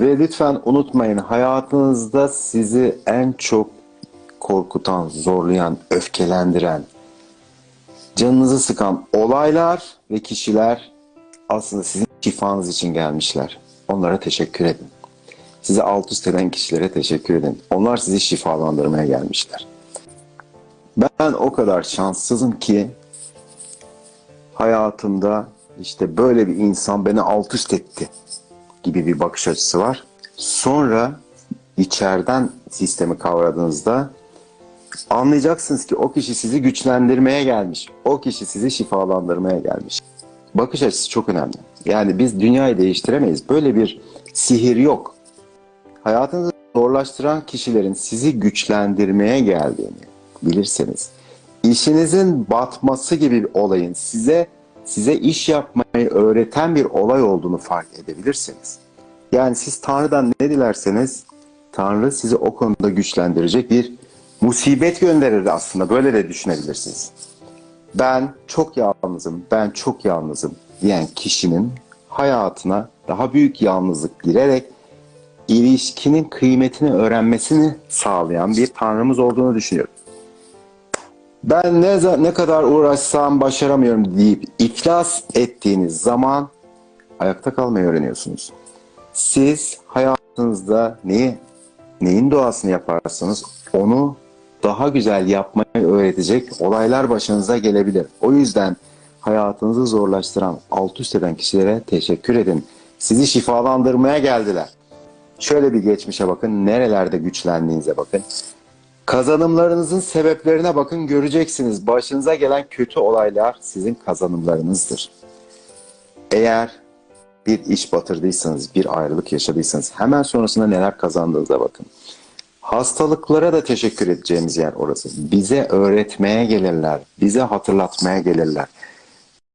Ve lütfen unutmayın hayatınızda sizi en çok korkutan, zorlayan, öfkelendiren, canınızı sıkan olaylar ve kişiler aslında sizin şifanız için gelmişler. Onlara teşekkür edin. Sizi alt üst eden kişilere teşekkür edin. Onlar sizi şifalandırmaya gelmişler. Ben o kadar şanssızım ki hayatımda işte böyle bir insan beni alt üst etti gibi bir bakış açısı var. Sonra içeriden sistemi kavradığınızda anlayacaksınız ki o kişi sizi güçlendirmeye gelmiş. O kişi sizi şifalandırmaya gelmiş. Bakış açısı çok önemli. Yani biz dünyayı değiştiremeyiz. Böyle bir sihir yok. Hayatınızı zorlaştıran kişilerin sizi güçlendirmeye geldiğini bilirseniz, işinizin batması gibi bir olayın size size iş yapmayı öğreten bir olay olduğunu fark edebilirsiniz. Yani siz Tanrı'dan ne dilerseniz Tanrı sizi o konuda güçlendirecek bir musibet gönderir aslında. Böyle de düşünebilirsiniz. Ben çok yalnızım, ben çok yalnızım diyen kişinin hayatına daha büyük yalnızlık girerek ilişkinin kıymetini öğrenmesini sağlayan bir Tanrımız olduğunu düşünüyorum. Ben ne, ne kadar uğraşsam başaramıyorum deyip iflas ettiğiniz zaman ayakta kalmayı öğreniyorsunuz. Siz hayatınızda neyi, neyin doğasını yaparsanız onu daha güzel yapmayı öğretecek olaylar başınıza gelebilir. O yüzden hayatınızı zorlaştıran, alt üst eden kişilere teşekkür edin. Sizi şifalandırmaya geldiler. Şöyle bir geçmişe bakın, nerelerde güçlendiğinize bakın. Kazanımlarınızın sebeplerine bakın göreceksiniz. Başınıza gelen kötü olaylar sizin kazanımlarınızdır. Eğer bir iş batırdıysanız, bir ayrılık yaşadıysanız hemen sonrasında neler kazandığınıza bakın. Hastalıklara da teşekkür edeceğimiz yer orası. Bize öğretmeye gelirler, bize hatırlatmaya gelirler.